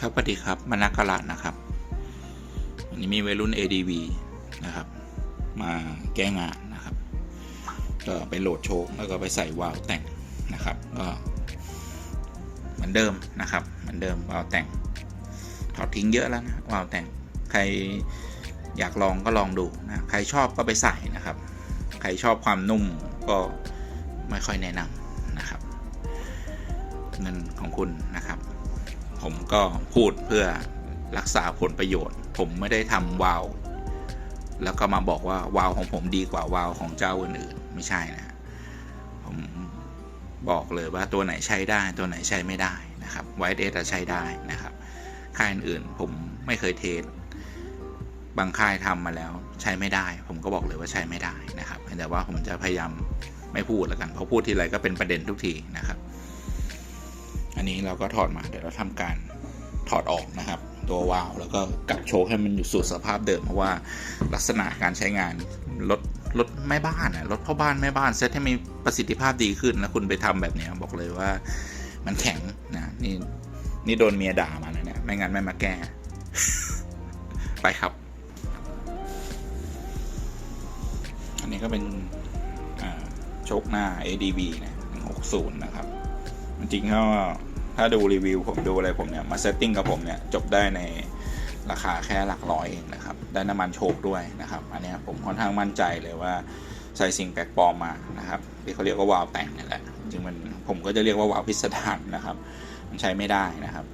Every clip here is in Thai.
ครับสวัสดีครับมานักกะลาดนะครับ วันนี้มีวัยรุ่น ADV นะครับ มาแก้งานนะครับ ก็ไปโหลดโชคแล้วก็ไปใส่วาล์วแต่งนะครับก็เหมือนเดิมนะครับ เหมือนเดิมวาล์วแต่งถอดทิ้งเยอะแล้วนะวาล์วแต่งใครอยากลองก็ลองดูนะใครชอบก็ไปใส่นะครับ ใครชอบความนุ่มก็ไม่ค่อยแนะนำนะครับ เงินของคุณนะครับ ผมก็พูดเพื่อรักษาผลประโยชน์ ผมไม่ได้ทำวาว แล้วก็มาบอกว่าวาวของผมดีกว่าวาวของเจ้าอื่นๆไม่ใช่นะผมบอกเลยว่าตัวไหนใช้ได้ตัวไหนใช้ไม่ได้นะครับไวท์เอสใช้ได้นะครับ ค่ายอื่นๆผมไม่เคยเทสบางค่ายทำมาแล้วใช้ไม่ได้ ผมก็บอกเลยว่าใช้ไม่ได้นะครับแต่ว่าผมจะพยายามไม่พูดแล้วกันเพราะพูดทีไรก็เป็นประเด็นทุกทีนะครับ อันนี้เราก็ถอดมาเดี๋ยวเราทำการถอดออกนะครับ ตัววาล์วแล้วก็กลับโชคให้มันอยู่สู่สภาพเดิมเพราะว่าลักษณะการใช้งานรถรถแม่บ้านอะรถพ่อบ้านแม่บ้านเซตให้มีประสิทธิภาพดีขึ้นแล้วคุณไปทำแบบเนี้ยบอกเลยว่ามันแข็งนะนี่นี่โดนเมียด่ามานะเนี่ยไม่งั้นไม่มาแก้ ไปครับ อันนี้ก็เป็นโชคหน้า ADB นะ160 นะครับ จริงก็ถ้าดูรีวิวผมดูอะไรผมเนี่ย มาเซตติ้งกับผมเนี่ย จบได้ในราคาแค่หลักร้อยเองนะครับ ได้น้ำมันโชคด้วยนะครับ อันนี้ผมค่อนข้างมั่นใจเลยว่าใส่สิ่งแปลกปลอมมานะครับที่เขาเรียกว่าวาล์วแต่งนี่แหละ จริงมันผมก็จะเรียกว่าวาล์วพิสดารนะครับ มันใช้ไม่ได้นะครับ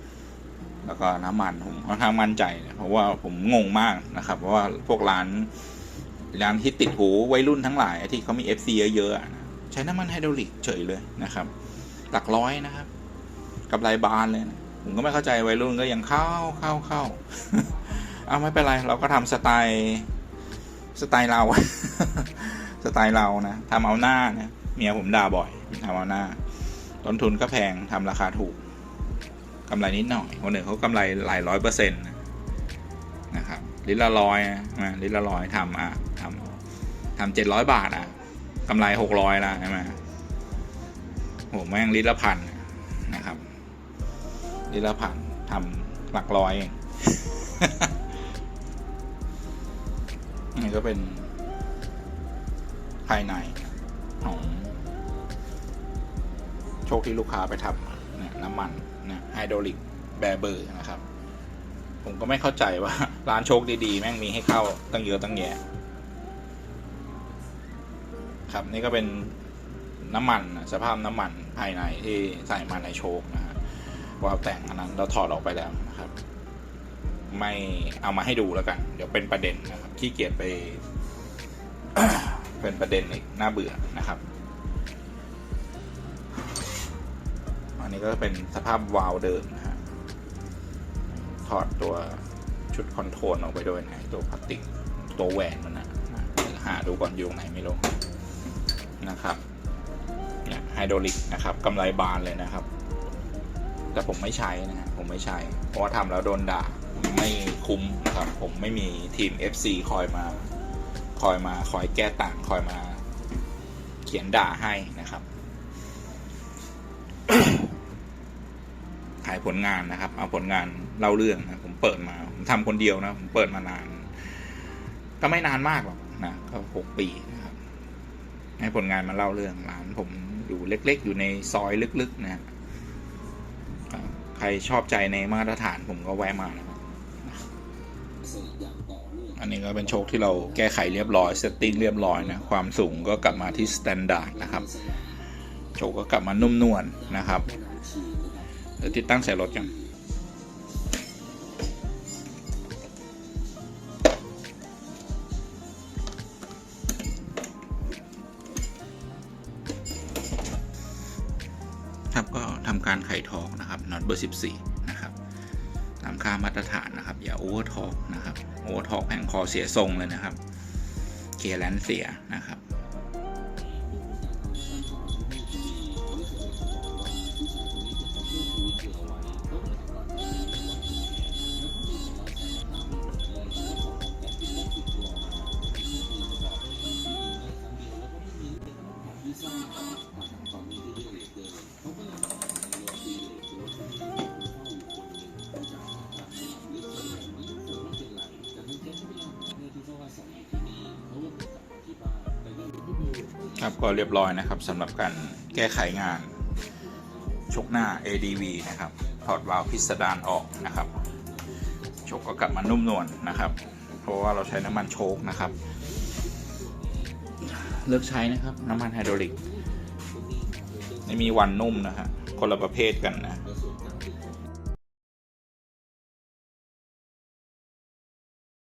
แล้วก็น้ำมันผมค่อนข้างมั่นใจนะเพราะว่าผมงงมากนะครับเพราะว่าพวกร้านร้านที่ติดหูวัยรุ่นทั้งหลายที่เขามี FC เยอะๆใช้น้ำมันไฮดรอลิกเฉยเลยนะครับ หลักร้อยนะครับกับไรบานเลยนะผมก็ไม่เข้าใจวัยรุ่นก็ยังเข้าเข้าเข้าเอาไม่เป็นไรเราก็ทำสไตล์สไตล์เรา สไตล์เรานะทำเอาหน้านะเมียผมด่าบ่อยทำเอาหน้า ต้นทุนก็แพงทำราคาถูกกำไรนิดหน่อยคนอื่นเขากำไรหลายร้อยเปอร์เซ็นต์นะครับลิตรละร้อยนะอะลิตรละร้อยทำอะทำทำเจ็ดร้อยบาทอะกำไรหกร้อยละใช่ไหม โหแม่งลิตรละพันนะครับลิตรละพันทำหลักร้อยเองนี่ก็เป็นภายในของโชคที่ลูกค้าไปทำน้ำมันนี่ยไฮดรอลิกแบเบอร์นะครับ ผมก็ไม่เข้าใจว่า ร้านโชคดีๆ แม่งมีให้เข้าตั้งเยอะตั้งแยะครับนี่ก็เป็นน้ำมันสภาพน้ำมัน ภายในที่ใส่มาในโชคนะฮะวาล์วแต่งอันนั้นเราถอดออกไปแล้วนะครับ ไม่เอามาให้ดูแล้วกัน เดี๋ยวเป็นประเด็นนะครับขี้เกียจไป เป็นประเด็นอีกน่าเบื่อนะครับอันนี้ก็เป็นสภาพวาล์วเดิมนะฮะถอดตัวชุดคอนโทรลออกไปด้วยนะตัวพลาสติกตัวแหวนมันนะหาดูก่อนอยู่ตรงไหนไม่รู้นะครับ ไฮดรอลิกนะครับกำไรบานเลยนะครับ แต่ผมไม่ใช้นะฮะผมไม่ใช้ เพราะว่าทำแล้วโดนด่าไม่คุ้มนะครับ ผมไม่มีทีม FC คอยมาคอยมาคอยแก้ต่างคอยมาเขียนด่าให้นะครับขายผลงานนะครับ เอาผลงานเล่าเรื่องนะผมเปิดมาผมทำคนเดียวนะผมเปิดมานาน ก็ไม่นานมากหรอกนะก็หกปีนะครับให้ผลงานมาเล่าเรื่องร้านผม เล็กๆ อยู่ในซอยลึกๆนะฮะใครชอบใจในมาตรฐานผมก็แวะมานะครับอันนี้ก็เป็นโชคที่เราแก้ไขเรียบร้อยเซตติ้งเรียบร้อยนะ ความสูงก็กลับมาที่สแตนดาร์ดนะครับ โชคก็กลับมานุ่มนวลนะครับเดี๋ยวติดตั้งใส่รถกัน การไขทองนะครับน็อตเบอร์14 นะครับตามค่ามาตรฐานนะครับ อย่าโอเวอร์ทอกนะครับโอเวอร์ทอกแผงคอเสียทรงเลยนะครับ เคลียร์แลนเสียนะครับ ครับก็เรียบร้อยนะครับสำหรับการแก้ไขงานชกหน้า ADV นะครับถอดวาล์วพิสดารออกนะครับชกก็กลับมานุ่มนวลนะครับ เพราะว่าเราใช้น้ำมันโชกนะครับ เลือกใช้นะครับน้ำมันไฮดรอลิกไม่มีวันนุ่มนะฮะคนละประเภทกันนะ